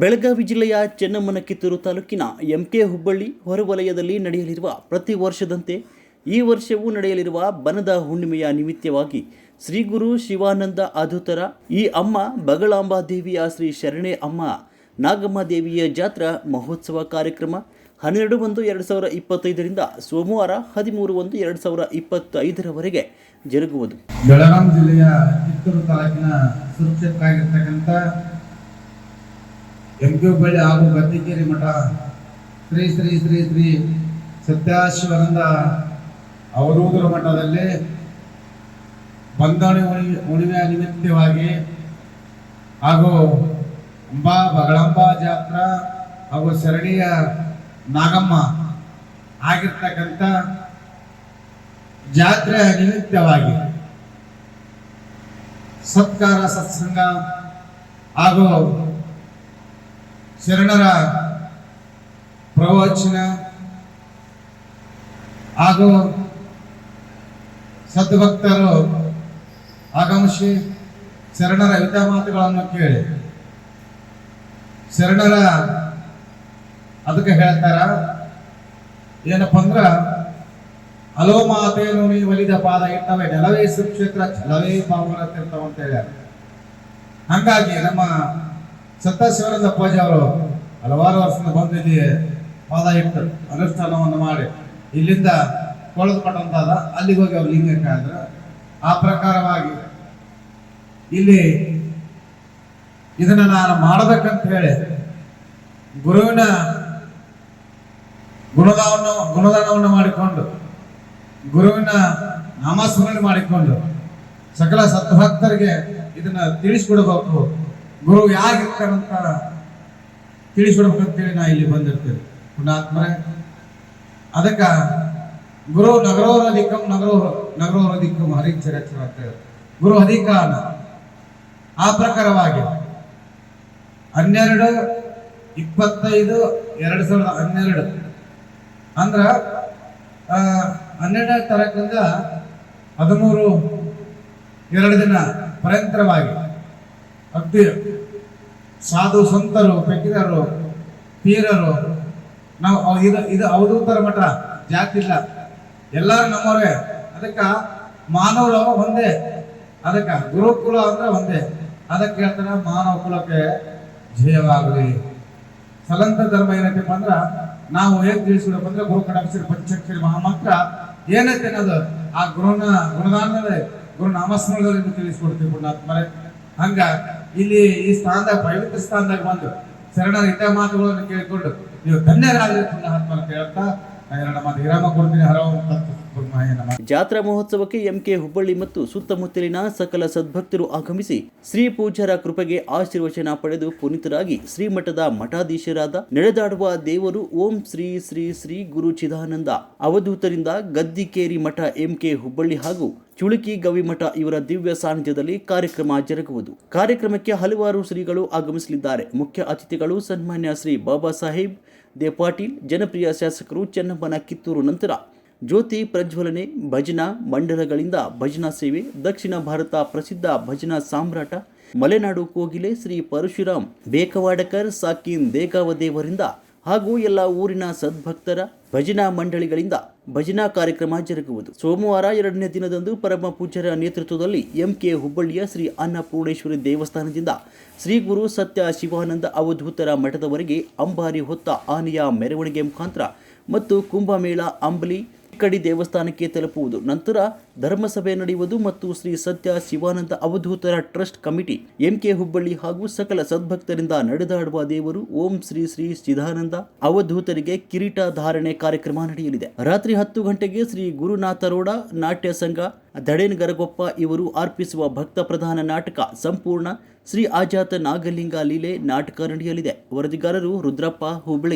ಬೆಳಗಾವಿ ಜಿಲ್ಲೆಯ ಚೆನ್ನಮ್ಮನ ಕಿತ್ತೂರು ತಾಲೂಕಿನ ಎಂಕೆ ಹುಬ್ಬಳ್ಳಿ ಹೊರವಲಯದಲ್ಲಿ ನಡೆಯಲಿರುವ ಪ್ರತಿ ವರ್ಷದಂತೆ ಈ ವರ್ಷವೂ ನಡೆಯಲಿರುವ ಬನದ ಹುಣ್ಣಿಮೆಯ ನಿಮಿತ್ತವಾಗಿ ಶ್ರೀ ಗುರು ಶಿವಾನಂದ ಅಧುತರ, ಈ ಅಮ್ಮ ಬಗಳಾಂಬಾ ದೇವಿಯ ಶ್ರೀ ಶರಣೆ ಅಮ್ಮ ನಾಗಮ್ಮ ದೇವಿಯ ಜಾತ್ರಾ ಮಹೋತ್ಸವ ಕಾರ್ಯಕ್ರಮ ಹನ್ನೆರಡು ಒಂದು ಎರಡು ಸಾವಿರ ಇಪ್ಪತ್ತೈದರಿಂದ ಸೋಮವಾರ ಹದಿಮೂರು ಒಂದು ಎರಡು ಸಾವಿರ ಇಪ್ಪತ್ತೈದರವರೆಗೆ ಜರುಗುವುದು. ಬೆಳಗಾಂ ಜಿಲ್ಲೆಯ ಕಿತ್ತೂರು ತಾಲೂಕಿನ ಸುರಕ್ಷಿತ ಆಗಿರ್ತಕ್ಕಂಥ ಎಂ ಪಿ ಹುಬ್ಬಳ್ಳಿ ಹಾಗೂ ಗದ್ದಿಕೇರಿ ಮಠ ಶ್ರೀ ಶ್ರೀ ಶ್ರೀ ಶ್ರೀ ಸತ್ಯಾಶಿವಾನಂದ ಅವಧೂತರ ಮಠದಲ್ಲಿ ಬಂದಾಣಿ ಉಣಿ ಉಣಿಮೆಯ ನಿಮಿತ್ತವಾಗಿ ಹಾಗೂ ಅಂಬಾ ಬಗಳಂಬಾ ಜಾತ್ರಾ ಹಾಗೂ ಶರಣಿಯ ನಾಗಮ್ಮ ಆಗಿರ್ತಕ್ಕಂಥ ಜಾತ್ರೆ ನಿಮಿತ್ತವಾಗಿ ಸತ್ಕಾರ, ಸತ್ಸಂಗ ಹಾಗೂ ಶರಣರ ಪ್ರವಚನ ಹಾಗೂ ಸದ್ಭಕ್ತರು ಆಗಮಿಸಿ ಶರಣರ ಹಿತ ಮಾತುಗಳನ್ನು ಕೇಳಿ. ಶರಣರ ಅದಕ್ಕೆ ಹೇಳ್ತಾರ, ಏನಪ್ಪ ಅಂದ್ರ ಹಲೋ ಮಾತೇನು ನೀ ಒಲಿದ ಪಾದ ಇಟ್ಟವೆ, ನೆಲವೇ ಸುಕ್ಷೇತ್ರ, ಛಲವೇ ಅಂತ ಹೇಳ್ಯಾರ. ಹಂಗಾಗಿ ನಮ್ಮ ಸತ್ಯಶಿವನಂದ ಪೂಜೆ ಅವರು ಹಲವಾರು ವರ್ಷದಿಂದ ಬಂದು ಪಾದ ಇಟ್ಟು ಅನುಷ್ಠಾನವನ್ನು ಮಾಡಿ. ಇಲ್ಲಿಂದ ಕೊಳದ ಅಲ್ಲಿಗೆ ಹೋಗಿ ಅವ್ರು ಲಿಂಗಕ್ಕೆ ಆದ್ರ ಆ ಪ್ರಕಾರವಾಗಿ ಇಲ್ಲಿ ಇದನ್ನ ನಾನು ಮಾಡಬೇಕಂತ ಹೇಳಿ ಗುರುವಿನ ಗುಣದಾನವನ್ನು ಗುಣದಾನವನ್ನು ಮಾಡಿಕೊಂಡು, ಗುರುವಿನ ನಾಮಸ್ಮರಣೆ ಮಾಡಿಕೊಂಡು, ಸಕಲ ಸದ್ಭಕ್ತರಿಗೆ ಇದನ್ನ ತಿಳಿಸ್ಕೊಡ್ಬೇಕು. ಗುರು ಯಾರಿರ್ತಾರಂತ ತಿಳಿಸ್ಕೊಡ್ಬೇಕಂತೇಳಿ ನಾ ಇಲ್ಲಿ ಬಂದಿರ್ತೇನೆ. ಪುಣಾತ್ಮರೇ ಅದಕ್ಕ ಗುರು ನಗರೋರ ದಿಕ್ಕಂ ನಗರೋ, ನಗರೋರ ದಿಕ್ಕಂ ಹರಿಚರಚರ ಅಂತ ಗುರು ಅಧಿಕಾನ ಆ ಪ್ರಕಾರವಾಗಿ. ಹನ್ನೆರಡು ಇಪ್ಪತ್ತೈದು ಎರಡು ಸಾವಿರದ ಹನ್ನೆರಡು. ಅಂದ್ರ ಹನ್ನೆರಡನೇ ತಾರೀಕಿಂದ ಹದಿಮೂರು ಎರಡು ದಿನ ಪರಂತರವಾಗಿ. ಅಗ್ದಿ ಸಾಧು ಸಂತರು ಪೆಕ್ಕಿದರು ಪೀರರು. ನಾವು ಇದು ಇದು ಅವಧೂತರ ಮಠ, ಜಾತಿ ಇಲ್ಲ. ಎಲ್ಲರೂ ನಮ್ಮವರೇ. ಅದಕ್ಕ ಮಾನವರು ಒಂದೇ. ಅದಕ್ಕ ಗುರುಕುಲ ಅಂದ್ರೆ ಒಂದೇ. ಅದಕ್ಕೆ ಹೇಳ್ತಾರೆ ಮಾನವ ಕುಲಕ್ಕೆ ಜಯವಾಗಲಿ. ಸಲಂತ ಧರ್ಮ ಏನೈತಪ್ಪ ಅಂದ್ರೆ, ನಾವು ಏನ್ ತಿಳಿಸ್ಬಿಡಪ್ಪ ಅಂದ್ರೆ ಗುರು ಕಡಕ್ಷರ ಪಂಚಾಕ್ಷರಿ ಮಹಾಮಂತ್ರ ಏನೈತೆ ಅನ್ನೋದು. ಆ ಗುರುನ ಗುಣದಾನದಲ್ಲಿ ಗುರು ನಾಮಸ್ಮರಣದಲ್ಲಿ ತಿಳಿಸ್ಕೊಡ್ತೀವಿ ಗುಣಾತ್ಮರೆ ಹಂಗ ಇಲ್ಲಿ ಈ ಸ್ಥಾನದಾಗ ಪವಿತ್ರ ಸ್ಥಾನದಾಗ ಬಂದು ಶರಣರ ಹಿತ ಮಾತುಗಳನ್ನು ಕೇಳಿಕೊಂಡು ನೀವು ಧನ್ಯರಾಗಲಿ ಪುಣ್ಯಾತ್ಮ ನಮಃ. ಜಾತ್ರಾ ಮಹೋತ್ಸವಕ್ಕೆ ಎಂಕೆ ಹುಬ್ಬಳ್ಳಿ ಮತ್ತು ಸುತ್ತಮುತ್ತಲಿನ ಸಕಲ ಸದ್ಭಕ್ತರು ಆಗಮಿಸಿ ಶ್ರೀ ಪೂಜಾರ ಕೃಪೆಗೆ ಆಶೀರ್ವಚನ ಪಡೆದು ಪುನೀತರಾಗಿ ಶ್ರೀಮಠದ ಮಠಾಧೀಶರಾದ ನಡೆದಾಡುವ ದೇವರು ಓಂ ಶ್ರೀ ಶ್ರೀ ಶ್ರೀ ಗುರು ಚಿದಾನಂದ ಅವಧೂತರಿಂದ ಗದ್ದಿಕೇರಿ ಮಠ ಎಂಕೆ ಹುಬ್ಬಳ್ಳಿ ಹಾಗೂ ಚುಳುಕಿ ಗವಿಮಠ ಇವರ ದಿವ್ಯ ಸಾನ್ನಿಧ್ಯದಲ್ಲಿ ಕಾರ್ಯಕ್ರಮ ಜರುಗುವುದು. ಕಾರ್ಯಕ್ರಮಕ್ಕೆ ಹಲವಾರು ಶ್ರೀಗಳು ಆಗಮಿಸಲಿದ್ದಾರೆ. ಮುಖ್ಯ ಅತಿಥಿಗಳು ಸನ್ಮಾನ್ಯ ಶ್ರೀ ಬಾಬಾ ಸಾಹೇಬ್, ದೇ ಪಾಟೀಲ್, ಜನಪ್ರಿಯ ಶಾಸಕರು ಚೆನ್ನಬ್ಬನ ಕಿತ್ತೂರು ನಂತರ ಜ್ಯೋತಿ ಪ್ರಜ್ವಲನೆ, ಭಜನಾ ಮಂಡಲಗಳಿಂದ ಭಜನಾ ಸೇವೆ, ದಕ್ಷಿಣ ಭಾರತ ಪ್ರಸಿದ್ಧ ಭಜನಾ ಸಾಮ್ರಾಟ, ಮಲೆನಾಡು ಕೋಗಿಲೆ ಶ್ರೀ ಪರಶುರಾಮ್ ಬೇಕವಾಡಕರ್, ಸಾಕಿನ್ ದೇಗಾವದೇವರಿಂದ ಹಾಗೂ ಎಲ್ಲ ಊರಿನ ಸದ್ಭಕ್ತರ ಭಜನಾ ಮಂಡಳಿಗಳಿಂದ ಭಜನಾ ಕಾರ್ಯಕ್ರಮ ಜರುಗುವುದು. ಸೋಮವಾರ ಎರಡನೇ ದಿನದಂದು ಪರಮ ಪೂಜ್ಯರ ನೇತೃತ್ವದಲ್ಲಿ ಎಂಕೆ ಹುಬ್ಬಳ್ಳಿಯ ಶ್ರೀ ಅನ್ನಪೂರ್ಣೇಶ್ವರಿ ದೇವಸ್ಥಾನದಿಂದ ಶ್ರೀ ಗುರು ಸತ್ಯ ಶಿವಾನಂದ ಅವಧೂತರ ಮಠದವರೆಗೆ ಅಂಬಾರಿ ಹೊತ್ತ ಆನೆಯ ಮೆರವಣಿಗೆ ಮುಖಾಂತರ ಮತ್ತು ಕುಂಭಮೇಳ, ಅಂಬಲಿ ಕಡಿ ದೇವಸ್ಥಾನಕ್ಕೆ ತಲುಪುವುದು. ನಂತರ ಧರ್ಮಸಭೆ ನಡೆಯುವುದು ಮತ್ತು ಶ್ರೀ ಸತ್ಯ ಶಿವಾನಂದ ಅವಧೂತರ ಟ್ರಸ್ಟ್ ಕಮಿಟಿ, ಎಂಕೆ ಹುಬ್ಬಳ್ಳಿ ಹಾಗೂ ಸಕಲ ಸದ್ಭಕ್ತರಿಂದ ನಡೆದಾಡುವ ದೇವರು ಓಂ ಶ್ರೀ ಶ್ರೀ ಸಿದಾನಂದ ಅವಧೂತರಿಗೆ ಕಿರೀಟ ಧಾರಣೆ ಕಾರ್ಯಕ್ರಮ ನಡೆಯಲಿದೆ. ರಾತ್ರಿ ಹತ್ತು ಗಂಟೆಗೆ ಶ್ರೀ ಗುರುನಾಥರೋಡ ನಾಟ್ಯ ಸಂಘ ದಡೇನ್ ಗರಗೊಪ್ಪ ಇವರು ಅರ್ಪಿಸುವ ಭಕ್ತ ಪ್ರಧಾನ ನಾಟಕ ಸಂಪೂರ್ಣ ಶ್ರೀ ಆಜಾತ ನಾಗಲಿಂಗ ಲೀಲೆ ನಾಟಕ ನಡೆಯಲಿದೆ. ವರದಿಗಾರರು ರುದ್ರಪ್ಪ, ಹುಬ್ಬಳ್ಳಿ.